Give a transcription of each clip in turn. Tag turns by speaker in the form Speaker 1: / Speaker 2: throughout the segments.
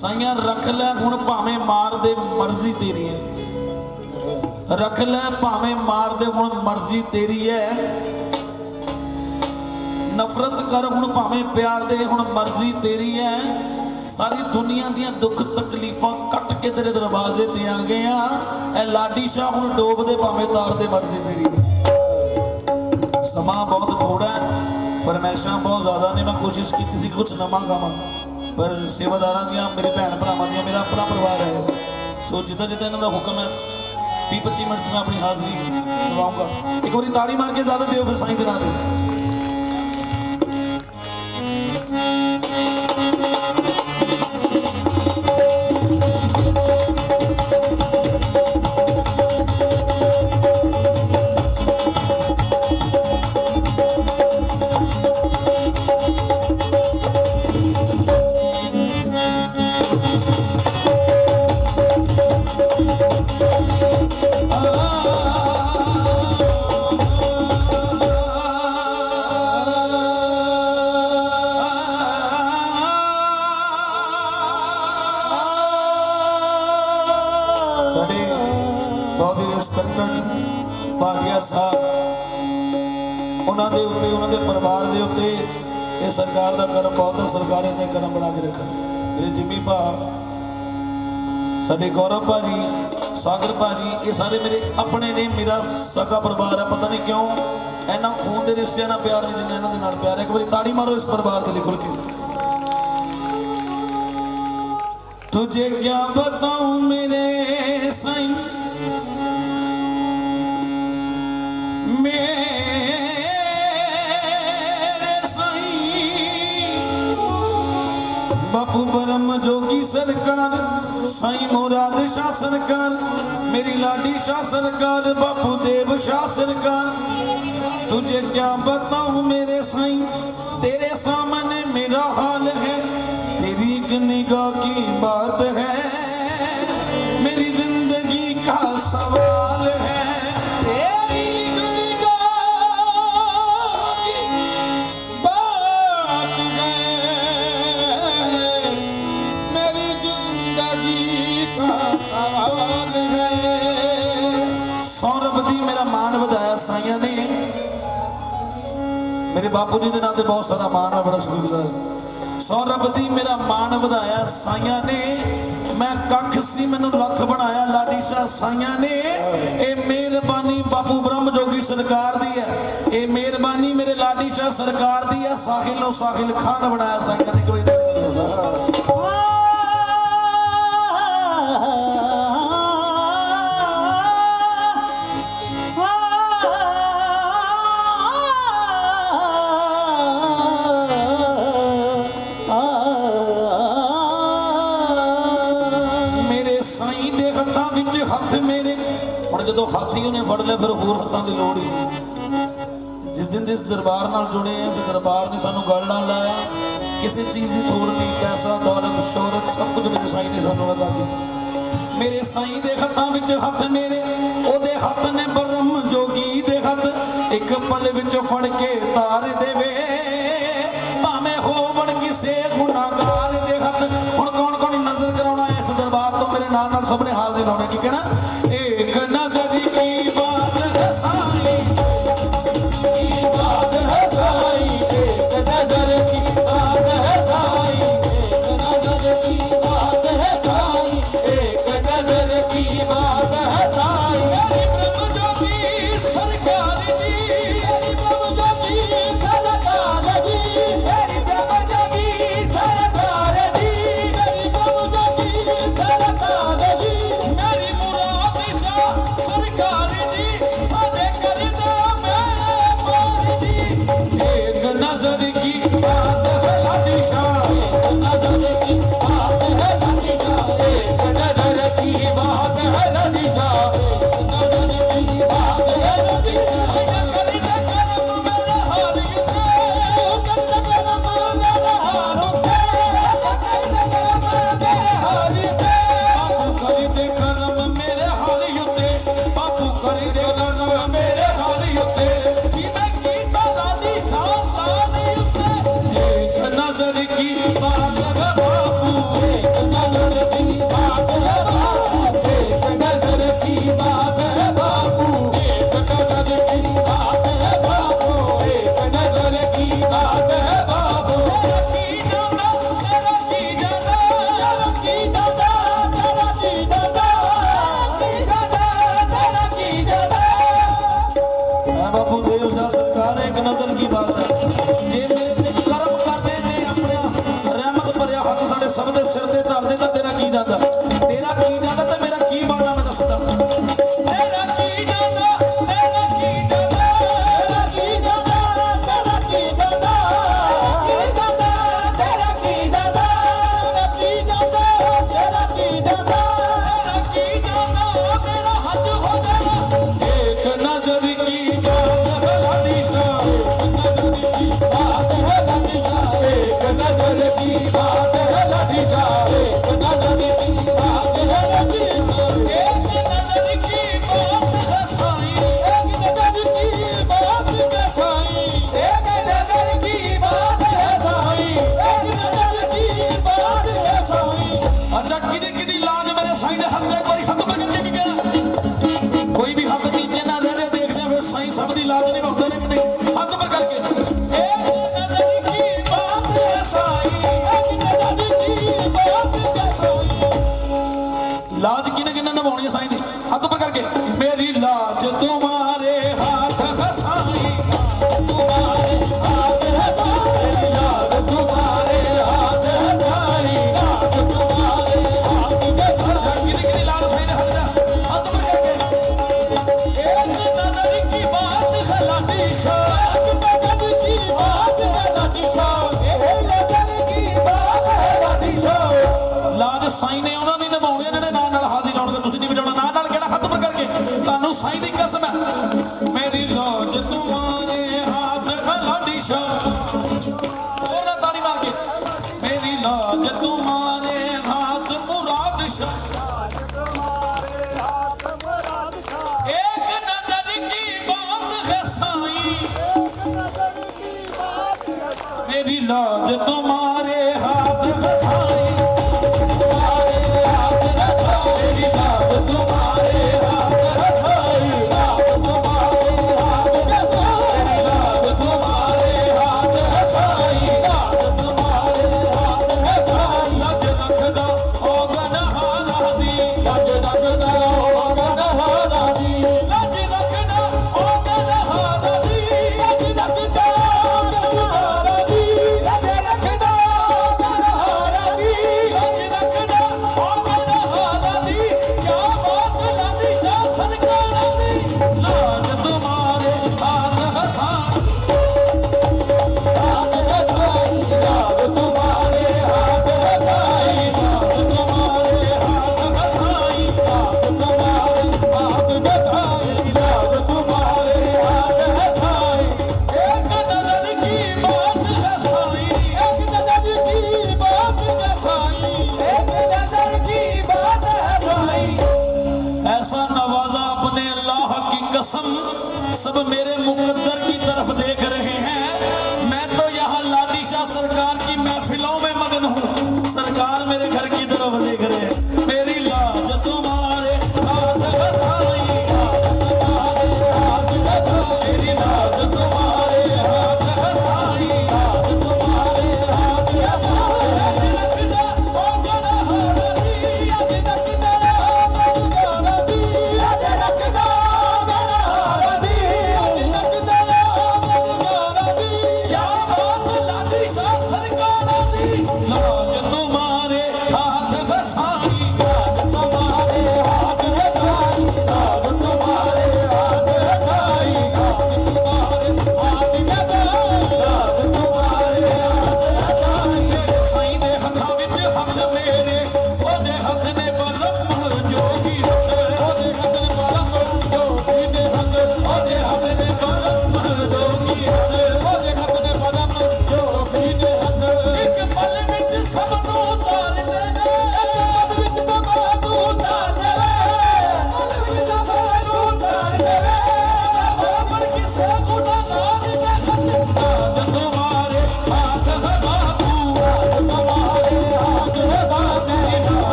Speaker 1: ਸਾਈਆਂ ਰੱਖ ਲੈ, ਹੁਣ ਭਾਵੇਂ ਮਾਰ ਦੇ, ਮਰਜ਼ੀ ਤੇਰੀ ਹੈ। ਰੱਖ ਲੈ, ਭਾਵੇਂ ਮਾਰ ਦੇ, ਹੁਣ ਮਰਜ਼ੀ ਤੇਰੀ ਹੈ। ਨਫ਼ਰਤ ਕਰ, ਹੁਣ ਭਾਵੇਂ ਪਿਆਰ ਦੇ, ਹੁਣ ਮਰਜ਼ੀ ਤੇਰੀ ਹੈ। ਸਾਰੀ ਦੁਨੀਆ ਦੀਆਂ ਦੁੱਖ ਤਕਲੀਫਾਂ ਕੱਟ ਕੇ ਤੇਰੇ ਦਰਵਾਜ਼ੇ ਤੇ ਆ ਗਏ ਆ ਇਹ ਲਾਡੀ ਸ਼ਾਹ ਹੁਣ ਡੋਬ ਦੇ, ਭਾਵੇਂ ਤਾਰ ਦੇ, ਮਰਜ਼ੀ ਤੇਰੀ ਹੈ। ਸਮਾਂ ਬਹੁਤ ਥੋੜਾ ਹੈ। ਫਰਮੈਸ਼ਾਂ ਬਹੁਤ ਜ਼ਿਆਦਾ ਨੇ, ਮੈਂ ਕੋਸ਼ਿਸ਼ ਕੀਤੀ ਸੀ ਕੁਝ ਨਵਾਂ ਖਾਵਾਂ। ਪਰ ਸੇਵਾਦਾਰਾਂ ਦੀਆਂ, ਮੇਰੇ ਭੈਣ ਭਰਾਵਾਂ ਦੀਆਂ, ਮੇਰਾ ਆਪਣਾ ਪਰਿਵਾਰ ਹੈ। ਸੋ ਜਿੱਦਾਂ ਜਿੱਦਾਂ ਇਹਨਾਂ ਦਾ ਹੁਕਮ ਹੈ 20 25 ਮਿੰਟ 'ਚ ਮੈਂ ਆਪਣੀ ਹਾਜ਼ਰੀ ਲਵਾਉਂਗਾ ਇੱਕ ਵਾਰੀ ਤਾੜੀ ਮਾਰ ਕੇ ਜ਼ਿਆਦਾ ਦਿਓ, ਫਿਰ ਸਾਈਂ ਦੇ ਨਾਂ ਤੇ। ਸਾਰੇ ਮੇਰੇ ਆਪਣੇ ਨੇ ਮੇਰਾ ਸਗਾ ਪਰਿਵਾਰ ਹੈ ਪਤਾ ਨਹੀਂ ਕਿਉਂ ਇਹਨਾਂ ਖੂਨ ਦੇ ਰਿਸ਼ਤਿਆਂ ਨਾਲ ਪਿਆਰ ਨਹੀਂ ਜਿੰਨਾ ਇਹਨਾਂ ਦੇ ਨਾਲ ਪਿਆਰ ਹੈ ਇੱਕ ਵਾਰੀ ਤਾੜੀ ਮਾਰੋ ਇਸ ਪਰਿਵਾਰ ਦੇ ਲਈ ਖੁੱਲ ਕੇ तुझे क्या बताऊं मेरे साईं मेरे साईं बापू ब्रह्म जोगी सरकार साईं मुराद शाह सरकार मेरी लाडी शाह सरकार बापू देव शाह सरकार तुझे क्या बताऊँ मेरे साईं? तेरे सामने मेरा हाल है। तेरी एक निगाह की बात है ਬਾਪੂ ਜੀ ਦੇ ਨਾਂ ਤੇ ਬਹੁਤ ਸਾਰਾ ਮਾਣ ਹੈ ਬੜਾ ਸ਼ੁਕਰਗੁਜ਼ਾਰ ਸੌਰਵ ਦੀ ਮੇਰਾ ਮਾਣ ਵਧਾਇਆ, ਸਾਈਆਂ ਨੇ, ਮੈਂ ਕੱਖ ਸੀ ਮੈਨੂੰ ਲੱਖ ਬਣਾਇਆ, ਲਾਡੀ ਸ਼ਾਹ ਸਾਈਆਂ ਨੇ, ਇਹ ਮਿਹਰਬਾਨੀ ਬਾਪੂ ਬ੍ਰਹਮ ਜੋਗੀ ਸਰਕਾਰ ਦੀ ਹੈ। ਇਹ ਮਿਹਰਬਾਨੀ ਮੇਰੇ ਲਾਡੀ ਸ਼ਾਹ ਸਰਕਾਰ ਦੀ ਹੈ ਸਾਹਿਲ ਨੂੰ ਸਾਹਿਲ ਖਾਨ ਬਣਾਇਆ ਸਾਈਆਂ ਨੇ। ਕੋਈ ਹੁਣ ਜਦੋਂ ਉਹਨੇ ਫੜ ਲਿਆ, ਫਿਰ ਹੋਰ ਹੱਥਾਂ ਦੀ ਲੋੜ ਹੀ ਨਹੀਂ। ਜਿਸ ਦਿਨ ਦੇ ਇਸ ਦਰਬਾਰ ਨਾਲ ਜੁੜੇ ਆ, ਇਸ ਦਰਬਾਰ ਨੇ ਸਾਨੂੰ ਗੱਲ ਨਾਲ ਲਾਇਆ। ਕਿਸੇ ਚੀਜ਼ ਦੀ ਥੋੜ ਨਹੀਂ, ਪੈਸਾ, ਦੌਲਤ, ਸ਼ੋਹਰਤ, ਸਭ ਕੁਝ ਮੇਰੇ ਸਾਈਂ ਨੇ ਸਾਨੂੰ ਅਦਾ ਕੀਤਾ। ਮੇਰੇ ਸਾਈਂ ਦੇ ਹੱਥਾਂ ਵਿੱਚ ਹੱਥ ਮੇਰੇ, ਉਹਦੇ ਹੱਥ ਨੇ ਬ੍ਰਹਮ ਜੋਗੀ ਦੇ ਹੱਥ। ਇੱਕ ਪਲ ਵਿੱਚ ਫੜ ਕੇ ਤਾਰ ਦੇਵੇ
Speaker 2: नजर की बात है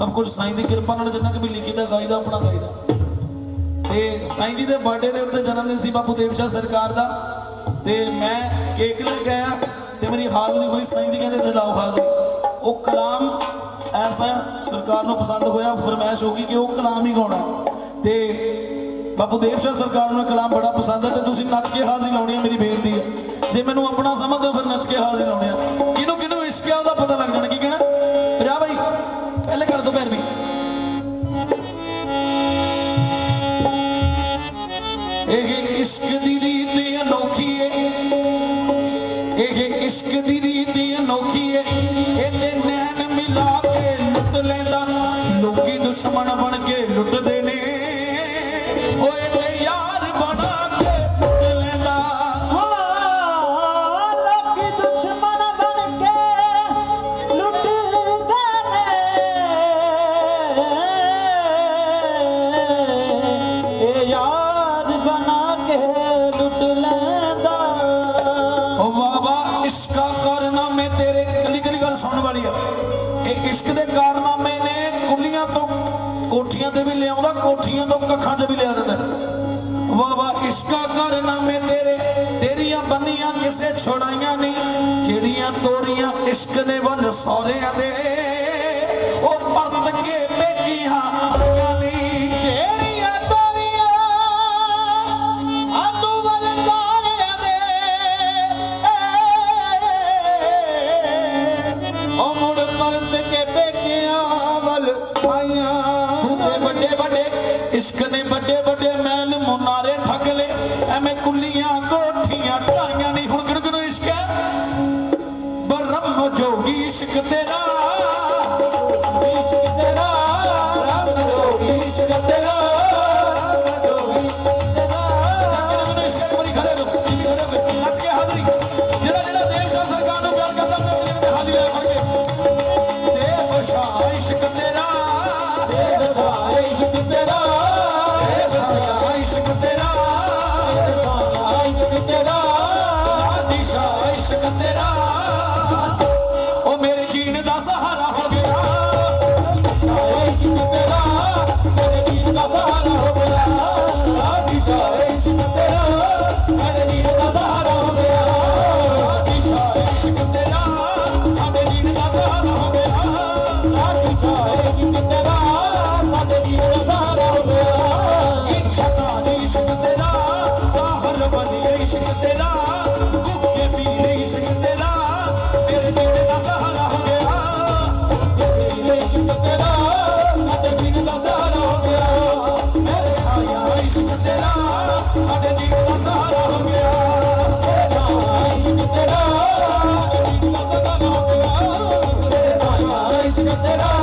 Speaker 1: ਸਭ ਕੁਝ ਸਾਈਂ ਦੀ ਕਿਰਪਾ ਨਾਲ ਜਿੰਨਾ ਕਿ ਵੀ ਲਿਖੀਦਾ ਗਾਈਦਾ ਆਪਣਾ ਗਾਈਦਾ ਤੇ ਸਾਈਂ ਜੀ ਦੇ ਬਰਥਡੇ ਦੇ ਉੱਤੇ ਜਨਮ ਦਿਨ ਸੀ ਬਾਪੂ ਦੇਵ ਸ਼ਾਹ ਸਰਕਾਰ ਦਾ। ਤੇ ਮੈਂ ਕੇਕ ਲੈ ਕੇ ਆਇਆ ਤੇ ਮੇਰੀ ਹਾਜ਼ਰੀ ਹੋਈ ਸਾਈਂ ਜੀ ਕਹਿੰਦੇ ਤੇ ਹਾਜ਼ਰੀ। ਉਹ ਕਲਾਮ ਐਸਾ ਸਰਕਾਰ ਨੂੰ ਪਸੰਦ ਹੋਇਆ, ਫਰਮਾਇਸ਼ ਹੋ ਗਈ ਕਿ ਉਹ ਕਲਾਮ ਹੀ ਗਾਉਣਾ ਤੇ ਬਾਪੂ ਦੇਵ ਸ਼ਾਹ ਸਰਕਾਰ ਨੂੰ ਕਲਾਮ ਬੜਾ ਪਸੰਦ ਹੈ ਤੇ ਤੁਸੀਂ ਨੱਚ ਕੇ ਹਾਜ਼ਰੀ ਲਾਉਣੀ ਹੈ ਮੇਰੀ ਬੇਨਤੀ ਹੈ। ਜੇ ਮੈਨੂੰ ਆਪਣਾ ਸਮਝਦੇ ਹੋ, ਫਿਰ ਨੱਚ ਕੇ ਹਾਜ਼ਰੀ ਲਾਉਣੀ ਹੈ। ਇਸ਼ਕ ਦੀ ਰੀਤ ਅਨੋਖੀ ਏ। ਇਹ ਇਸ਼ਕ ਦੀ ਰੀਤ ਅਨੋਖੀ ਏ। ਇਹਦੇ ਨੈਣ ਮਿਲਾ ਕੇ ਲੁੱਟ ਲੈਂਦਾ। ਲੋਕੀ ਦੁਸ਼ਮਣ ਬਣ ਕੇ ਲੁੱਟਦੇ ਕਿਸੇ ਛੁੜਾਈਆਂ ਨਹੀਂ ਜਿਹੜੀਆਂ ਤੋਰੀਆਂ ਇਸ਼ਕ ਦੇ ਵੱਲ ਸੌਰਿਆਂ ਦੇ Let's go.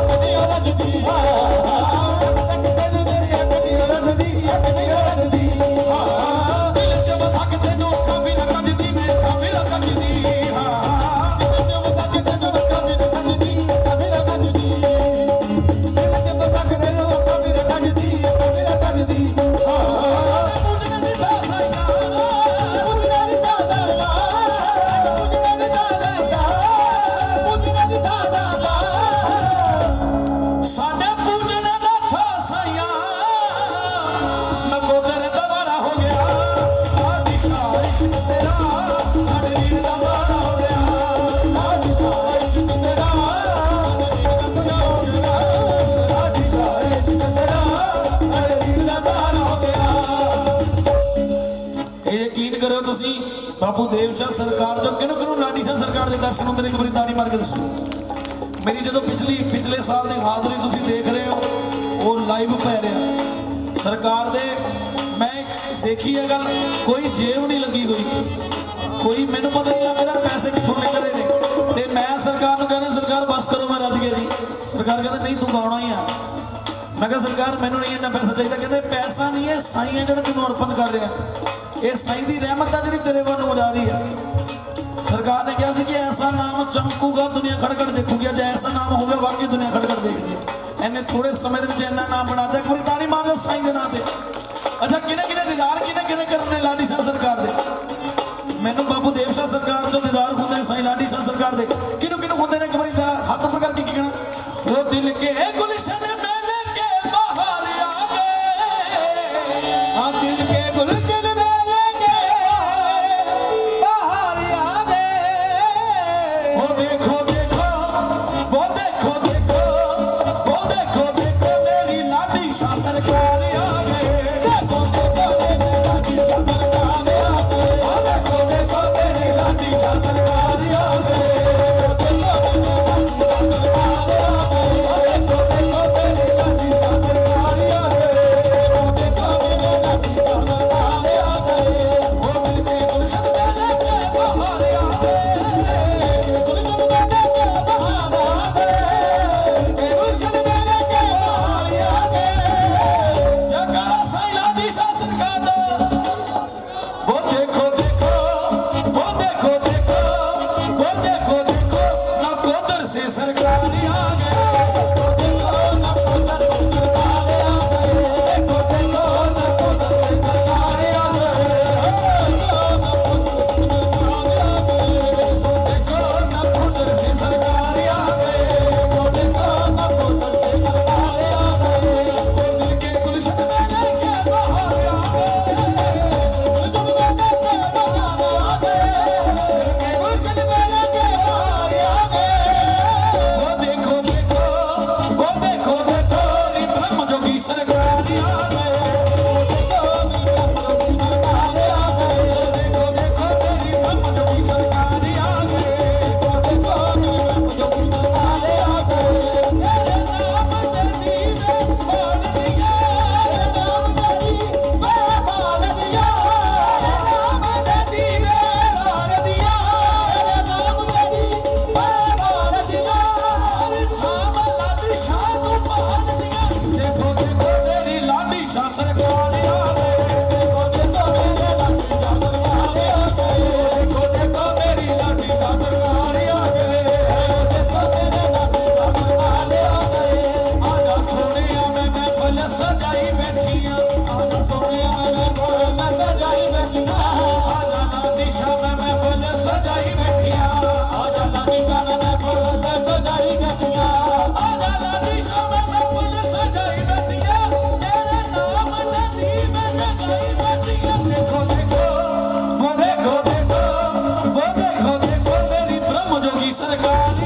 Speaker 1: ಕಿಡಿಯ ಕಿಡಿಯ ਇਹ ਯਕੀਨ ਕਰਿਓ ਤੁਸੀਂ, ਬਾਪੂ ਦੇਵ ਸ਼ਾਹ ਸਰਕਾਰ ਜੋ ਕਿਨੂੰ ਕਿਨੂੰ ਲਾਡੀ ਸ਼ਾਹ ਸਰਕਾਰ ਦੇ ਦਰਸ਼ਨ ਹੁੰਦੇ ਨੇ, ਇੱਕ ਵਾਰੀ ਤਾੜੀ ਮਾਰ ਕੇ ਦੱਸੋ। ਮੇਰੀ ਜਦੋਂ ਪਿਛਲੀ, ਪਿਛਲੇ ਸਾਲ ਦੀ ਹਾਜ਼ਰੀ ਤੁਸੀਂ ਦੇਖ ਰਹੇ ਹੋ, ਉਹ ਲਾਈਵ ਪੈ ਰਿਹਾ। ਸਰਕਾਰ ਦੇ, ਮੈਂ ਦੇਖੀ ਹੈ ਗੱਲ, ਕੋਈ ਜੇਬ ਨਹੀਂ ਲੱਗੀ ਹੋਈ। ਕੋਈ ਮੈਨੂੰ ਪਤਾ ਨਹੀਂ ਲੱਗਦਾ ਪੈਸੇ ਕਿੱਥੋਂ ਨਿਕਲ ਰਹੇ ਨੇ। ਤੇ ਮੈਂ ਸਰਕਾਰ ਨੂੰ ਕਹਿੰਦਾ ਸਰਕਾਰ ਬਸ ਕਰੋ, ਮੈਂ ਰੱਜ ਗਿਆ ਜੀ। ਸਰਕਾਰ ਕਹਿੰਦਾ, ਨਹੀਂ, ਤੂੰ ਗਾਉਣਾ ਹੀ ਆ। ਮੈਂ ਕਿਹਾ, ਸਰਕਾਰ, ਮੈਨੂੰ ਨਹੀਂ ਇੰਨਾ ਪੈਸਾ ਚਾਹੀਦਾ। ਕਹਿੰਦੇ, ਪੈਸਾ ਨਹੀਂ ਹੈ, ਸਾਈਆਂ ਜਿਹੜਾ ਤੈਨੂੰ ਅਰਪਣ ਕਰ ਰਿਹਾ। ਇਹ ਸਾਈ ਦੀ ਰਹਿਮਤ ਆ ਜਿਹੜੀ ਤੇਰੇ ਵੱਲੋਂ ਜਾ ਰਹੀ ਆ। ਸਰਕਾਰ ਨੇ ਕਿਹਾ ਸੀ ਕਿ ਐਸਾ ਨਾਮ ਚਮਕੂਗਾ, ਦੁਨੀਆ ਖੜਖੜ ਦੇਖੂਗੀ। ਜੇ ਐਸਾ ਨਾਮ ਹੋਵੇ ਵਾਕਈ ਦੁਨੀਆ ਖੜਖੜ ਦੇਖਦੀ ਐਨੇ ਥੋੜੇ ਸਮੇਂ ਦੇ ਵਿੱਚ ਇੰਨਾ ਨਾਮ ਬਣਾ ਦਿਆ ਕੋਈ ਤਾੜੀ ਮਾਰੋ ਸਾਈ ਦੇ ਨਾਂ ਤੇ। ਅੱਛਾ ਕਿਨੇ ਕਿਨੇ ਦਿਦਾਰ ਕਿਨੇ ਕਿਨੇ ਕਰਨੇ ਲਾਡੀ ਸਾਹਿਬ ਸਰਕਾਰ ਦੇ? ਮੈਨੂੰ ਬਾਬੂ ਦੇਵ ਸਾਹਿਬ ਸਰਕਾਰ ਤੋਂ ਦਿਦਾਰ ਹੁੰਦੇ ਸਾਈ ਲਾਡੀ ਸਾਹਿਬ ਸਰਕਾਰ ਦੇ। ਕਿਨੂੰ ਕਿਨੂੰ ਹੁੰਦੇ ਨੇ? ਇੱਕ ਵਾਰੀ ਹੱਥ ਉੱਪਰ ਕਰਕੇ ਕੀ ਉਹ ਦਿਲ ਕੇ ਗੁਲਸ਼ਨ ਨਾ ਸਰਕਾਰ ਆ ਗਏ।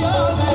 Speaker 1: ਸਰਕਾਰ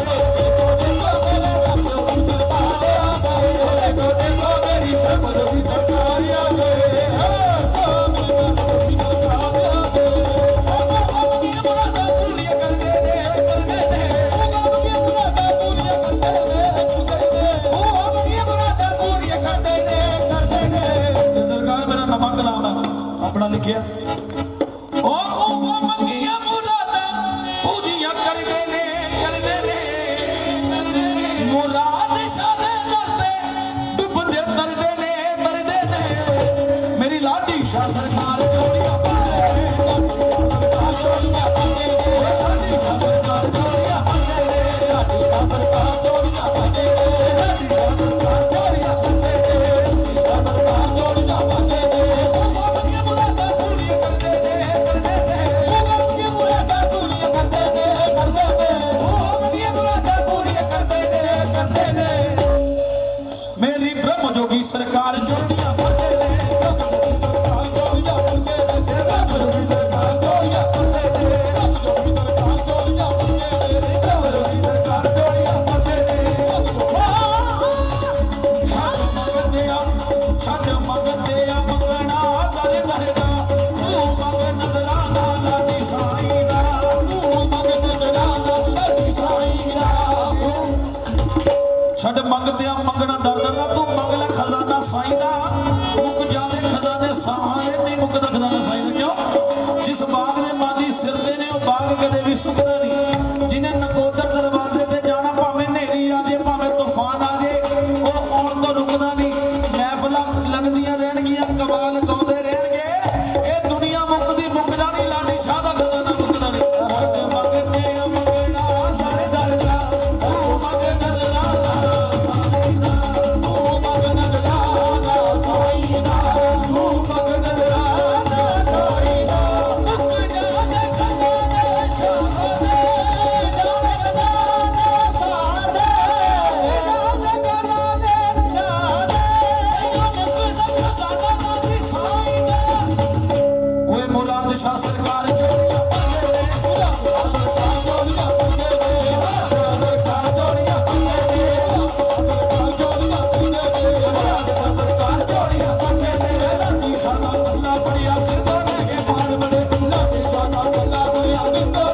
Speaker 1: Oh, oh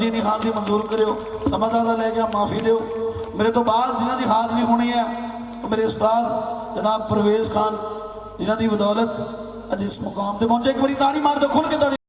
Speaker 1: ਜੀ ਨਹੀਂ ਹਾਜ਼ਰੀ ਮਨਜ਼ੂਰ ਕਰਿਓ ਸਮਾਂ ਦਾ ਲੈ ਕੇ ਮਾਫੀ ਦਿਓ। ਮੇਰੇ ਤੋਂ ਬਾਅਦ ਜਿਨ੍ਹਾਂ ਦੀ ਹਾਜ਼ਰੀ ਹੋਣੀ ਹੈ ਮੇਰੇ ਉਸਤਾਦ ਜਨਾਬ ਪਰਵੇਜ਼ ਖਾਨ, ਜਿਨ੍ਹਾਂ ਦੀ ਬਦੌਲਤ ਅੱਜ ਇਸ ਮੁਕਾਮ ਤੇ ਪਹੁੰਚੇ। ਇੱਕ ਵਾਰੀ ਤਾੜੀ ਮਾਰ ਦਿਓ ਖੁੱਲ ਕੇ ਤਾੜੀ